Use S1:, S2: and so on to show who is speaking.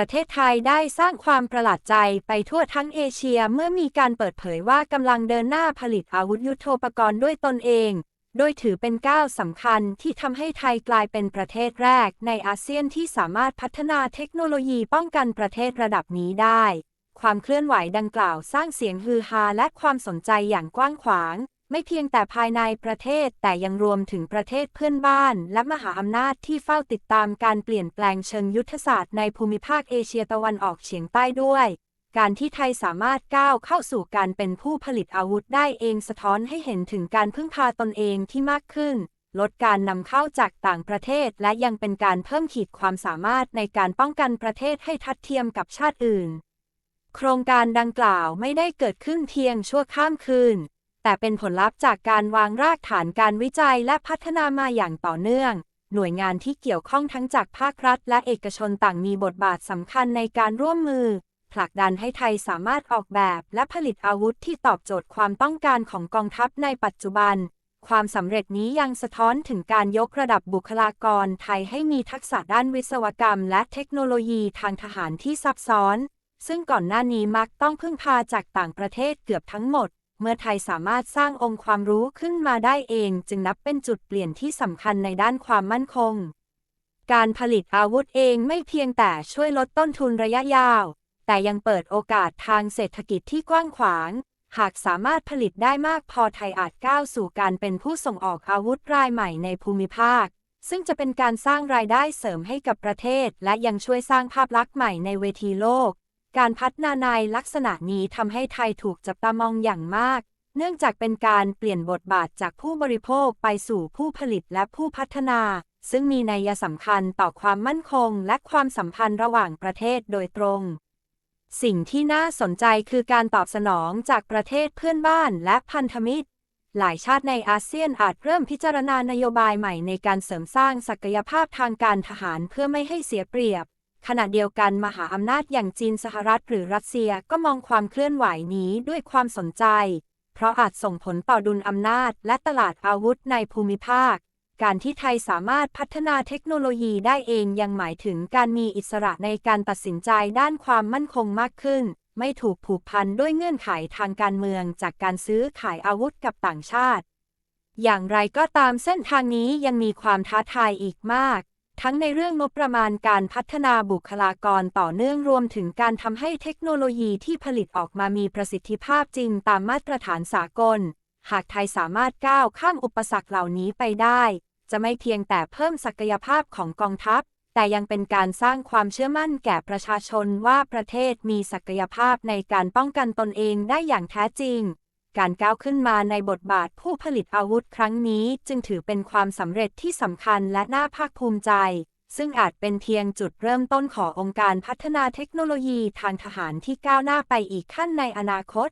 S1: ประเทศไทยได้สร้างความประหลาดใจไปทั่วทั้งเอเชียเมื่อมีการเปิดเผยว่ากำลังเดินหน้าผลิตอาวุธยุโทโธปกรณ์ด้วยตนเอง โดยถือเป็นก้าวสำคัญที่ทำให้ไทยกลายเป็นประเทศแรกในอาเซียนที่สามารถพัฒนาเทคโนโลยีป้องกันประเทศระดับนี้ได้ ความเคลื่อนไหวดังกล่าวสร้างเสียงฮือฮาและความสนใจอย่างกว้างขวาง ไม่เพียงแต่ภายในประเทศแต่ยังรวมถึงประเทศเพื่อนบ้าน และมหาอำนาจที่เฝ้าติดตามการเปลี่ยนแปลงเชิงยุทธศาสตร์ในภูมิภาคเอเชียตะวันออกเฉียงใต้ด้วย การที่ไทยสามารถก้าวเข้าสู่การเป็นผู้ผลิตอาวุธได้เองสะท้อนให้เห็นถึงการพึ่งพาตนเองที่มากขึ้น ลดการนำเข้าจากต่างประเทศ และยังเป็นการเพิ่มขีดความสามารถในการป้องกันประเทศให้ทัดเทียมกับชาติอื่น โครงการดังกล่าวไม่ได้เกิดขึ้นเพียงชั่วข้ามคืน แต่เป็นผลลัพธ์จากการวางรากฐานการวิจัยและพัฒนามาอย่างต่อเนื่อง หน่วยงานที่เกี่ยวข้องทั้งจากภาครัฐ และเอกชนต่างมีบทบาทสำคัญในการร่วมมือ ผลักดันให้ไทยสามารถออกแบบและผลิตอาวุธที่ตอบโจทย์ความต้องการของกองทัพในปัจจุบัน ความสำเร็จนี้ยังสะท้อนถึงการยกระดับบุคลากรไทยให้มีทักษะด้านวิศวกรรม และเทคโนโลยีทางทหารที่ซับซ้อน ซึ่งก่อนหน้านี้มักต้องพึ่งพาจากต่างประเทศเกือบทั้งหมด เมื่อไทยสามารถสร้างองค์ความรู้ขึ้นมาได้เอง จึงนับเป็นจุดเปลี่ยนที่สำคัญในด้านความมั่นคง การผลิตอาวุธเองไม่เพียงแต่ช่วยลดต้นทุนระยะยาว แต่ยังเปิดโอกาสทางเศรษฐกิจที่กว้างขวาง หากสามารถผลิตได้มากพอไทยอาจก้าวสู่การเป็นผู้ส่งออกอาวุธรายใหม่ในภูมิภาค ซึ่งจะเป็นการสร้างรายได้เสริมให้กับประเทศ และยังช่วยสร้างภาพลักษณ์ใหม่ในเวทีโลก การพัฒนาในลักษณะนี้ทำให้ไทยถูกจับตามองอย่างมาก เนื่องจากเป็นการเปลี่ยนบทบาทจากผู้บริโภคไปสู่ผู้ผลิตและผู้พัฒนา ซึ่งมีนัยสำคัญต่อความมั่นคง และความสัมพันธ์ระหว่างประเทศโดยตรง สิ่งที่น่าสนใจคือการตอบสนองจากประเทศเพื่อนบ้านและพันธมิตร หลายชาติในอาเซียนอาจเริ่มพิจารณานโยบายใหม่ในการเสริมสร้างศักยภาพทางการทหารเพื่อไม่ให้เสียเปรียบ ขณะเดียวกันมหาอำนาจอย่างจีนสหรัฐหรือรัสเซียก็มองความเคลื่อนไหวนี้ด้วยความสนใจ เพราะอาจส่งผลต่อดุลอำนาจและตลาดอาวุธในภูมิภาค การที่ไทยสามารถพัฒนาเทคโนโลยีได้เองยังหมายถึงการมีอิสระในการตัดสินใจด้านความมั่นคงมากขึ้น ไม่ถูกผูกพันด้วยเงื่อนไขทางการเมืองจากการซื้อขายอาวุธกับต่างชาติ อย่างไรก็ตามเส้นทางนี้ยังมีความท้าทายอีกมาก ทั้งในเรื่องงบประมาณการพัฒนาบุคลากรต่อเนื่องรวมถึงการทำให้เทคโนโลยีที่ผลิตออกมามีประสิทธิภาพจริงตามมาตรฐานสากล หากไทยสามารถก้าวข้ามอุปสรรคเหล่านี้ไปได้ จะไม่เพียงแต่เพิ่มศักยภาพของกองทัพ แต่ยังเป็นการสร้างความเชื่อมั่นแก่ประชาชนว่าประเทศมีศักยภาพในการป้องกันตนเองได้อย่างแท้จริง การก้าวขึ้นมาในบทบาทผู้ผลิตอาวุธครั้งนี้จึงถือเป็นความสำเร็จที่สำคัญและน่าภาคภูมิใจ ซึ่งอาจเป็นเพียงจุดเริ่มต้นขององค์การพัฒนาเทคโนโลยีทางทหารที่ก้าวหน้าไปอีกขั้นในอนาคต